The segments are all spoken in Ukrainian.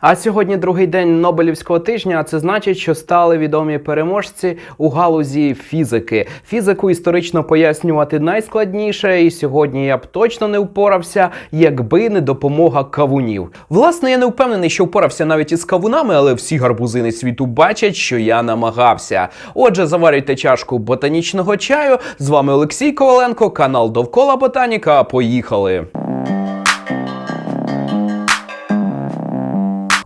А сьогодні другий день Нобелівського тижня. А це значить, що стали відомі переможці у галузі фізики. Фізику історично пояснювати найскладніше, і сьогодні я б точно не впорався, якби не допомога кавунів. Власне, я не впевнений, що впорався навіть із кавунами, але всі гарбузини світу бачать, що я намагався. Отже, заварюйте чашку ботанічного чаю. З вами Олексій Коваленко, канал Довкола Ботаніка. Поїхали.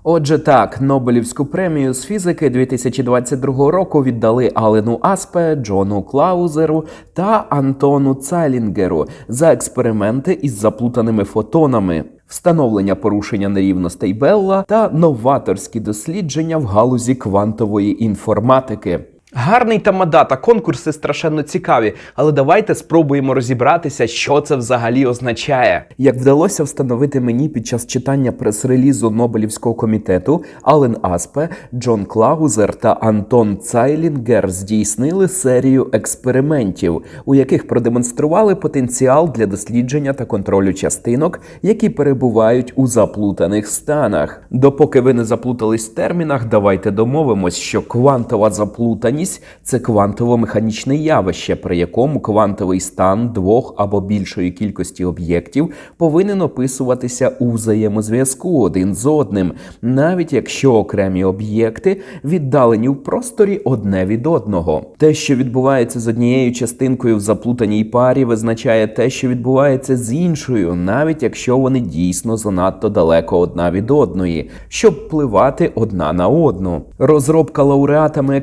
Отже, так, Нобелівську премію з фізики 2022 року віддали Алену Аспе, Джону Клаузеру та Антону Цайлінгеру за експерименти із заплутаними фотонами. Встановлення порушення нерівностей Белла та новаторські дослідження в галузі квантової інформатики. Гарний тамада та конкурси страшенно цікаві, але давайте спробуємо розібратися, що це взагалі означає. Як вдалося встановити мені під час читання прес-релізу Нобелівського комітету, Ален Аспе, Джон Клаузер та Антон Цайлінгер здійснили серію експериментів, у яких продемонстрували потенціал для дослідження та контролю частинок, які перебувають у заплутаних станах. Допоки ви не заплутались в термінах, давайте домовимось, що квантова заплутаність це квантово-механічне явище, при якому квантовий стан двох або більшої кількості об'єктів повинен описуватися у взаємозв'язку один з одним, навіть якщо окремі об'єкти віддалені в просторі одне від одного. Те, що відбувається з однією частинкою в заплутаній парі, визначає те, що відбувається з іншою, навіть якщо вони дійсно занадто далеко одна від одної, щоб впливати одна на одну. Розробка лауреатами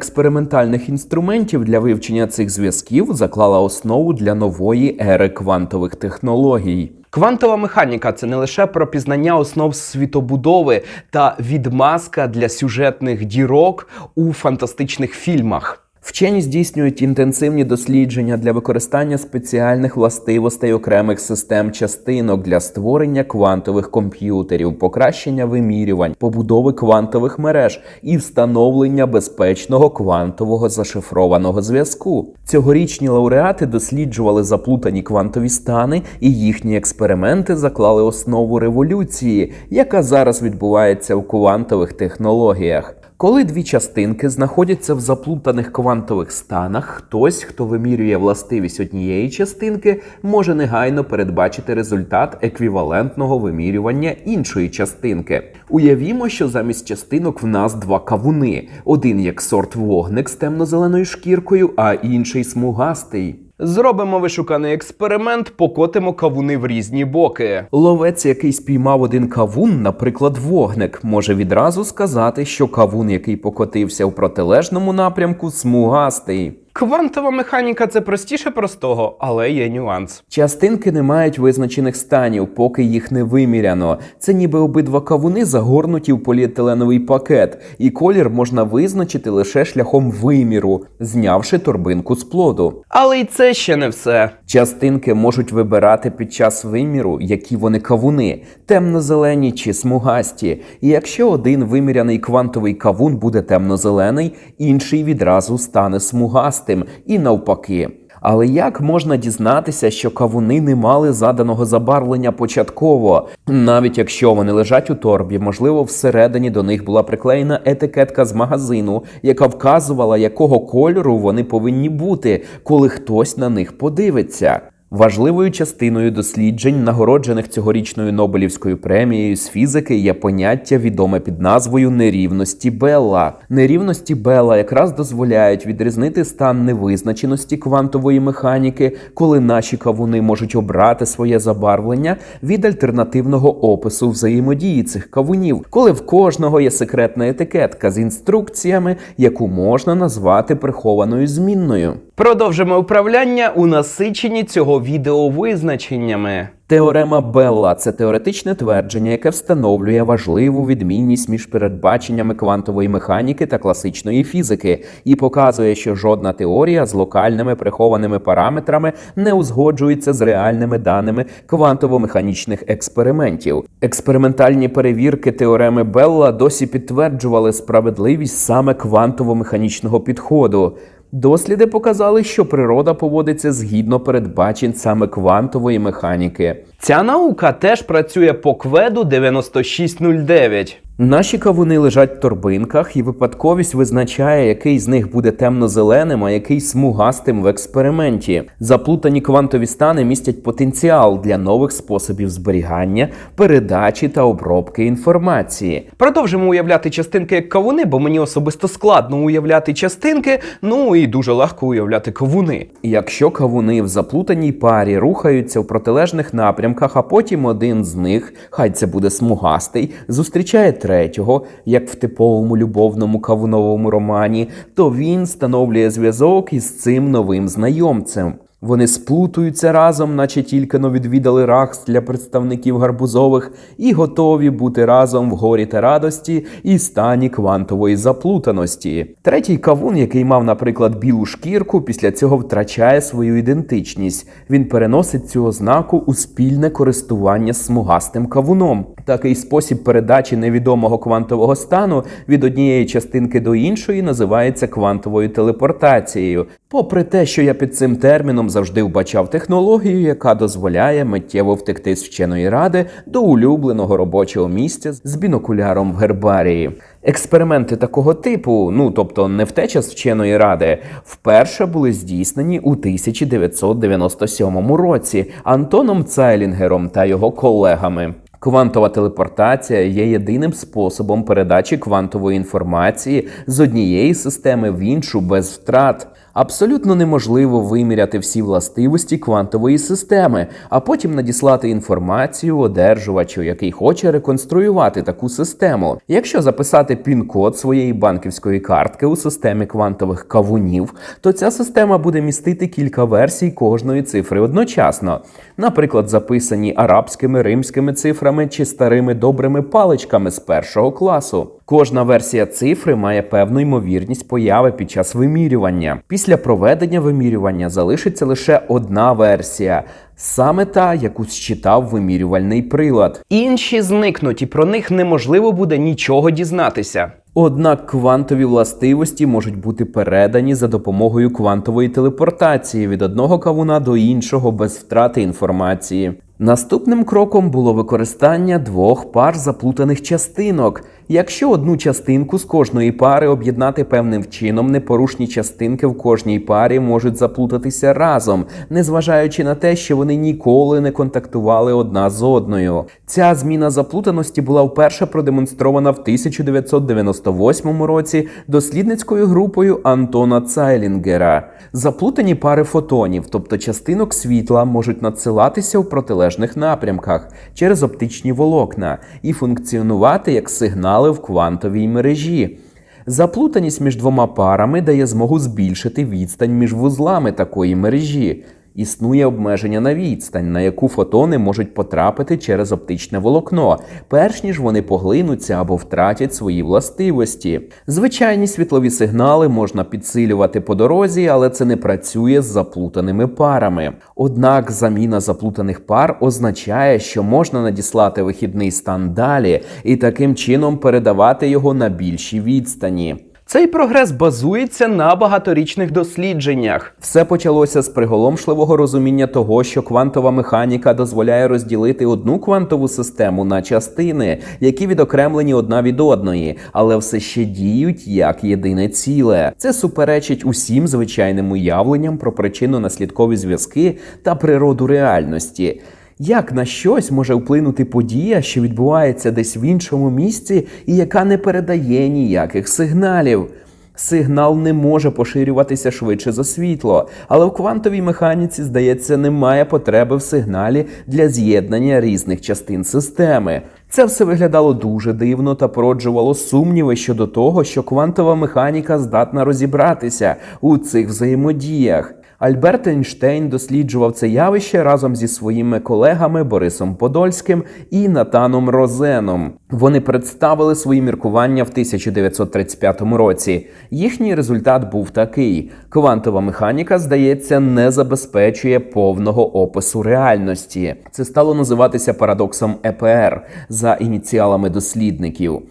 експериментальних інструментів для вивчення цих зв'язків заклала основу для нової ери квантових технологій. Квантова механіка це не лише про пізнання основ світобудови та відмазка для сюжетних дірок у фантастичних фільмах. Вчені здійснюють інтенсивні дослідження для використання спеціальних властивостей окремих систем частинок для створення квантових комп'ютерів, покращення вимірювань, побудови квантових мереж і встановлення безпечного квантового зашифрованого зв'язку. Цьогорічні лауреати досліджували заплутані квантові стани, і їхні експерименти заклали основу революції, яка зараз відбувається в квантових технологіях. Коли дві частинки знаходяться в заплутаних квантових станах, хтось, хто вимірює властивість однієї частинки, може негайно передбачити результат еквівалентного вимірювання іншої частинки. Уявімо, що замість частинок в нас два кавуни: один як сорт вогник з темно-зеленою шкіркою, а інший смугастий. Зробимо вишуканий експеримент, покотимо кавуни в різні боки. Ловець, який спіймав один кавун, наприклад, вогник, може відразу сказати, що кавун, який покотився в протилежному напрямку, смугастий. Квантова механіка це простіше простого, але є нюанс. Частинки не мають визначених станів, поки їх не виміряно. Це ніби обидва кавуни загорнуті в поліетиленовий пакет, і колір можна визначити лише шляхом виміру, знявши торбинку з плоду. Але й це ще не все. Частинки можуть вибирати під час виміру, які вони кавуни, темно-зелені чи смугасті. І якщо один виміряний квантовий кавун буде темно-зелений, інший відразу стане смугастим і навпаки. Але як можна дізнатися, що кавуни не мали заданого забарвлення початково, навіть якщо вони лежать у торбі, можливо, всередині до них була приклеєна етикетка з магазину, яка вказувала, якого кольору вони повинні бути, коли хтось на них подивиться. Важливою частиною досліджень, нагороджених цьогорічною Нобелівською премією з фізики, є поняття відоме під назвою нерівності Белла. Нерівності Белла якраз дозволяють відрізнити стан невизначеності квантової механіки, коли наші кавуни можуть обрати своє забарвлення від альтернативного опису взаємодії цих кавунів, коли в кожного є секретна етикетка з інструкціями, яку можна назвати прихованою змінною. Продовжимо управляння у насиченні цього відео визначеннями. Теорема Белла це теоретичне твердження, яке встановлює важливу відмінність між передбаченнями квантової механіки та класичної фізики, і показує, що жодна теорія з локальними прихованими параметрами не узгоджується з реальними даними квантово-механічних експериментів. Експериментальні перевірки теореми Белла досі підтверджували справедливість саме квантово-механічного підходу. Досліди показали, що природа поводиться згідно передбачень саме квантової механіки. Ця наука теж працює по кведу 9609. Наші кавуни лежать в торбинках, і випадковість визначає, який з них буде темно-зеленим, а який смугастим в експерименті. Заплутані квантові стани містять потенціал для нових способів зберігання, передачі та обробки інформації. Продовжимо уявляти частинки як кавуни, бо мені особисто складно уявляти частинки, ну і дуже легко уявляти кавуни. Якщо кавуни в заплутаній парі рухаються в протилежних напрямках, а потім один з них, хай це буде смугастий, зустрічає третього, як в типовому любовному кавуновому романі, то він встановлює зв'язок із цим новим знайомцем. Вони сплутуються разом, наче тільки но відвідали рахс для представників гарбузових, і готові бути разом в горі та радості і стані квантової заплутаності. Третій кавун, який мав, наприклад, білу шкірку, після цього втрачає свою ідентичність. Він переносить цю ознаку у спільне користування з смугастим кавуном. Такий спосіб передачі невідомого квантового стану від однієї частинки до іншої називається квантовою телепортацією. Попри те, що я під цим терміном завжди вбачав технологію, яка дозволяє миттєво втекти з вченої ради до улюбленого робочого місця з бінокуляром в гербарії. Експерименти такого типу, ну тобто не втеча з вченої ради, вперше були здійснені у 1997 році Антоном Цайлінгером та його колегами. Квантова телепортація є єдиним способом передачі квантової інформації з однієї системи в іншу без втрат. Абсолютно неможливо виміряти всі властивості квантової системи, а потім надіслати інформацію одержувачу, який хоче реконструювати таку систему. Якщо записати пін-код своєї банківської картки у системі квантових кавунів, то ця система буде містити кілька версій кожної цифри одночасно, наприклад, записані арабськими римськими цифрами чи старими добрими паличками з першого класу. Кожна версія цифри має певну ймовірність появи під час вимірювання. Після проведення вимірювання залишиться лише одна версія. Саме та, яку считав вимірювальний прилад. Інші зникнуть, і про них неможливо буде нічого дізнатися. Однак квантові властивості можуть бути передані за допомогою квантової телепортації від одного кавуна до іншого без втрати інформації. Наступним кроком було використання двох пар заплутаних частинок. Якщо одну частинку з кожної пари об'єднати певним чином, непорушні частинки в кожній парі можуть заплутатися разом, незважаючи на те, що вони ніколи не контактували одна з одною. Ця зміна заплутаності була вперше продемонстрована в 1998 році дослідницькою групою Антона Цайлінгера. Заплутані пари фотонів, тобто частинок світла, можуть надсилатися в протилежних напрямках через оптичні волокна і функціонувати як сигнали в квантовій мережі. Заплутаність між двома парами дає змогу збільшити відстань між вузлами такої мережі. Існує обмеження на відстань, на яку фотони можуть потрапити через оптичне волокно, перш ніж вони поглинуться або втратять свої властивості. Звичайні світлові сигнали можна підсилювати по дорозі, але це не працює з заплутаними парами. Однак заміна заплутаних пар означає, що можна надіслати вихідний стан далі і таким чином передавати його на більші відстані. Цей прогрес базується на багаторічних дослідженнях. Все почалося з приголомшливого розуміння того, що квантова механіка дозволяє розділити одну квантову систему на частини, які відокремлені одна від одної, але все ще діють як єдине ціле. Це суперечить усім звичайним уявленням про причинно-наслідкові зв'язки та природу реальності. Як на щось може вплинути подія, що відбувається десь в іншому місці, і яка не передає ніяких сигналів? Сигнал не може поширюватися швидше за світло, але в квантовій механіці, здається, немає потреби в сигналі для з'єднання різних частин системи. Це все виглядало дуже дивно та породжувало сумніви щодо того, що квантова механіка здатна розібратися у цих взаємодіях. Альберт Ейнштейн досліджував це явище разом зі своїми колегами Борисом Подольським і Натаном Розеном. Вони представили свої міркування в 1935 році. Їхній результат був такий: квантова механіка, здається, не забезпечує повного опису реальності. Це стало називатися парадоксом ЕПР за ініціалами дослідників.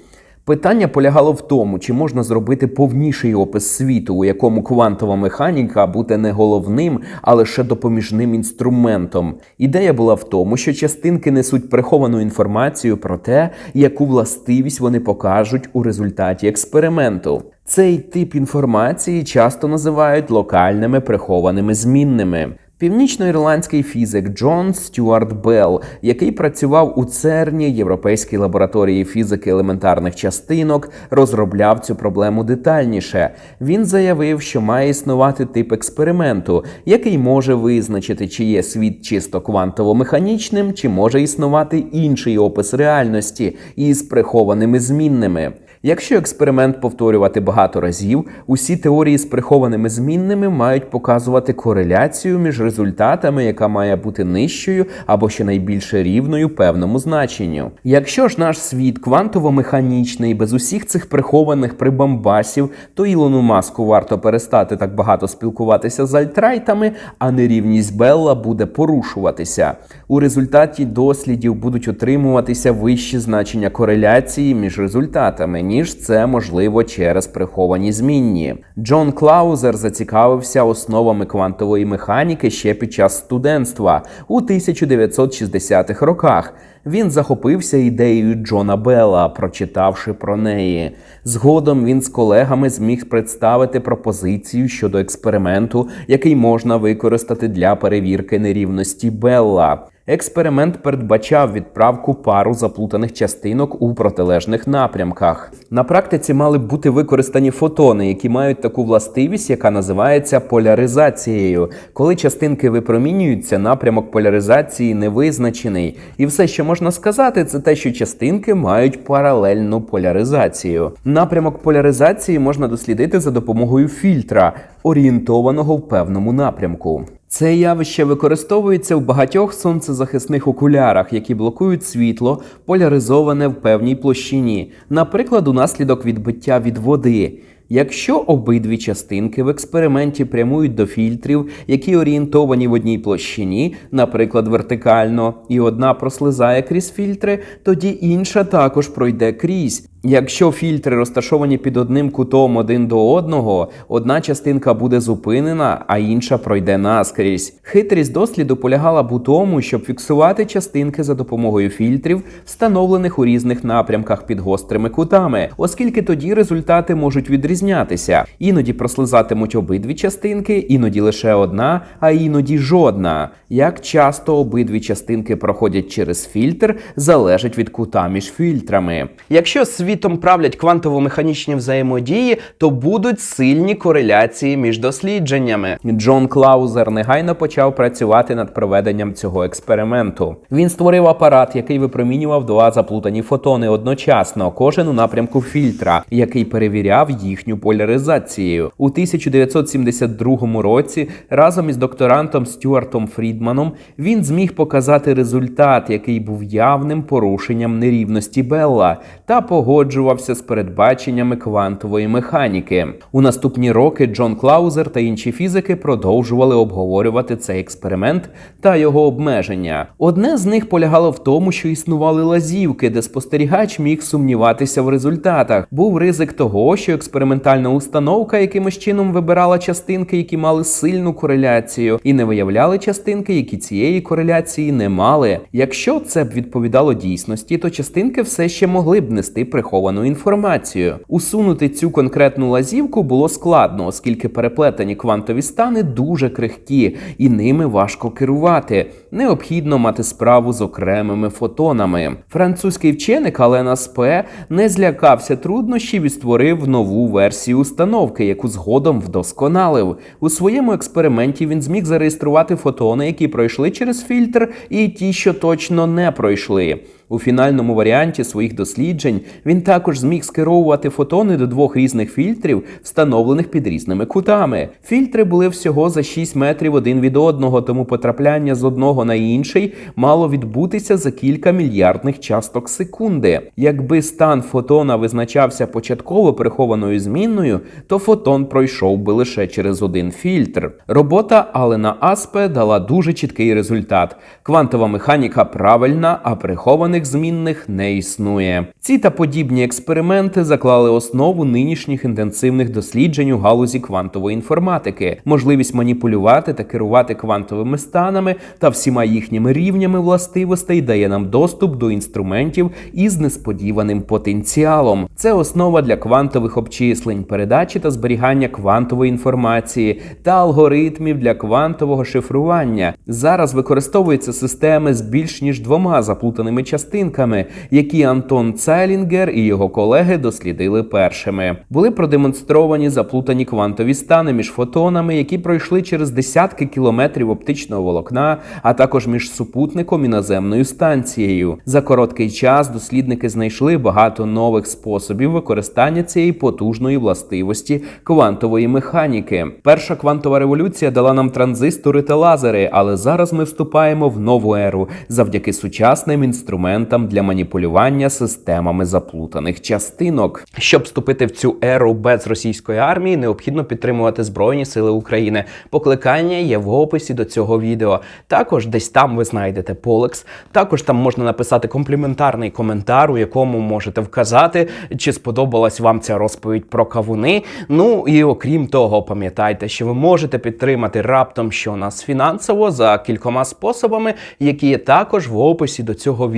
Питання полягало в тому, чи можна зробити повніший опис світу, у якому квантова механіка буде не головним, а лише допоміжним інструментом. Ідея була в тому, що частинки несуть приховану інформацію про те, яку властивість вони покажуть у результаті експерименту. Цей тип інформації часто називають локальними прихованими змінними. Північноірландський фізик Джон Стюарт Белл, який працював у ЦЕРНі Європейській лабораторії фізики елементарних частинок, розробляв цю проблему детальніше. Він заявив, що має існувати тип експерименту, який може визначити, чи є світ чисто квантово-механічним, чи може існувати інший опис реальності із прихованими змінними. Якщо експеримент повторювати багато разів, усі теорії з прихованими змінними мають показувати кореляцію між результатами, яка має бути нижчою або щонайбільше рівною певному значенню. Якщо ж наш світ квантово-механічний, без усіх цих прихованих прибамбасів, то Ілону Маску варто перестати так багато спілкуватися з альтрайтами, а нерівність Белла буде порушуватися. У результаті дослідів будуть отримуватися вищі значення кореляції між результатами, ніж це можливо через приховані змінні. Джон Клаузер зацікавився основами квантової механіки ще під час студентства у 1960-х роках. Він захопився ідеєю Джона Белла, прочитавши про неї. Згодом він з колегами зміг представити пропозицію щодо експерименту, який можна використати для перевірки нерівності Белла. Експеримент передбачав відправку пару заплутаних частинок у протилежних напрямках. На практиці мали б бути використані фотони, які мають таку властивість, яка називається поляризацією. Коли частинки випромінюються, напрямок поляризації не визначений. І все, що можна сказати, це те, що частинки мають паралельну поляризацію. Напрямок поляризації можна дослідити за допомогою фільтра, орієнтованого в певному напрямку. Це явище використовується в багатьох сонцезахисних окулярах, які блокують світло, поляризоване в певній площині, наприклад, унаслідок відбиття від води. Якщо обидві частинки в експерименті прямують до фільтрів, які орієнтовані в одній площині, наприклад, вертикально, і одна прослизає крізь фільтри, тоді інша також пройде крізь. Якщо фільтри розташовані під одним кутом один до одного, одна частинка буде зупинена, а інша пройде наскрізь. Хитрість досліду полягала б у тому, щоб фіксувати частинки за допомогою фільтрів, встановлених у різних напрямках під гострими кутами, оскільки тоді результати можуть відрізнятися. Іноді прослизатимуть обидві частинки, іноді лише одна, а іноді жодна. Як часто обидві частинки проходять через фільтр, залежить від кута між фільтрами. Якщо світом правлять квантово-механічні взаємодії, то будуть сильні кореляції між дослідженнями. Джон Клаузер негайно почав працювати над проведенням цього експерименту. Він створив апарат, який випромінював два заплутані фотони одночасно, кожен у напрямку фільтра, який перевіряв їхню поляризацію. У 1972 році разом із докторантом Стюартом Фрідманом він зміг показати результат, який був явним порушенням нерівності Белла, та погоджувався з передбаченнями квантової механіки. У наступні роки Джон Клаузер та інші фізики продовжували обговорювати цей експеримент та його обмеження. Одне з них полягало в тому, що існували лазівки, де спостерігач міг сумніватися в результатах. Був ризик того, що експериментальна установка якимось чином вибирала частинки, які мали сильну кореляцію, і не виявляли частинки, які цієї кореляції не мали. Якщо це б відповідало дійсності, то частинки все ще могли б нести приховану інформацію. Усунути цю конкретну лазівку було складно, оскільки переплетені квантові стани дуже крихкі, і ними важко керувати. Необхідно мати справу з окремими фотонами. Французький вченик Алена Спе не злякався труднощів і створив нову версію установки, яку згодом вдосконалив. У своєму експерименті він зміг зареєструвати фотони, які пройшли через фільтр, і ті, що точно не пройшли. У фінальному варіанті своїх досліджень він також зміг скеровувати фотони до двох різних фільтрів, встановлених під різними кутами. Фільтри були всього за 6 метрів один від одного, тому потрапляння з одного на інший мало відбутися за кілька мільярдних часток секунди. Якби стан фотона визначався початково прихованою змінною, то фотон пройшов би лише через один фільтр. Робота Алена Аспе дала дуже чіткий результат. Квантова механіка правильна, а прихований фіксованих змінних не існує. Ці та подібні експерименти заклали основу нинішніх інтенсивних досліджень у галузі квантової інформатики, можливість маніпулювати та керувати квантовими станами та всіма їхніми рівнями властивостей дає нам доступ до інструментів із несподіваним потенціалом. Це основа для квантових обчислень, передачі та зберігання квантової інформації та алгоритмів для квантового шифрування. Зараз використовуються системи з більш ніж двома заплутаними частинками, які Антон Цайлінгер і його колеги дослідили першими. Були продемонстровані заплутані квантові стани між фотонами, які пройшли через десятки кілометрів оптичного волокна, а також між супутником і наземною станцією. За короткий час дослідники знайшли багато нових способів використання цієї потужної властивості квантової механіки. Перша квантова революція дала нам транзистори та лазери, але зараз ми вступаємо в нову еру завдяки сучасним інструментам для маніпулювання системами заплутаних частинок. Щоб вступити в цю еру без російської армії, необхідно підтримувати Збройні Сили України. Покликання є в описі до цього відео. Також десь там ви знайдете Полекс. Також там можна написати компліментарний коментар, у якому можете вказати, чи сподобалась вам ця розповідь про кавуни. Ну і окрім того, пам'ятайте, що ви можете підтримати раптом що нас фінансово за кількома способами, які є також в описі до цього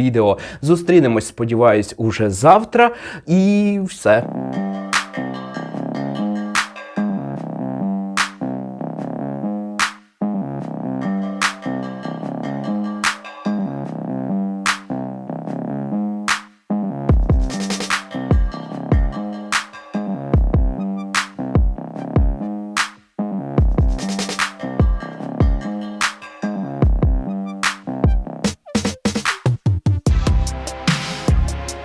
Зустрінемось, сподіваюсь, уже завтра. І все.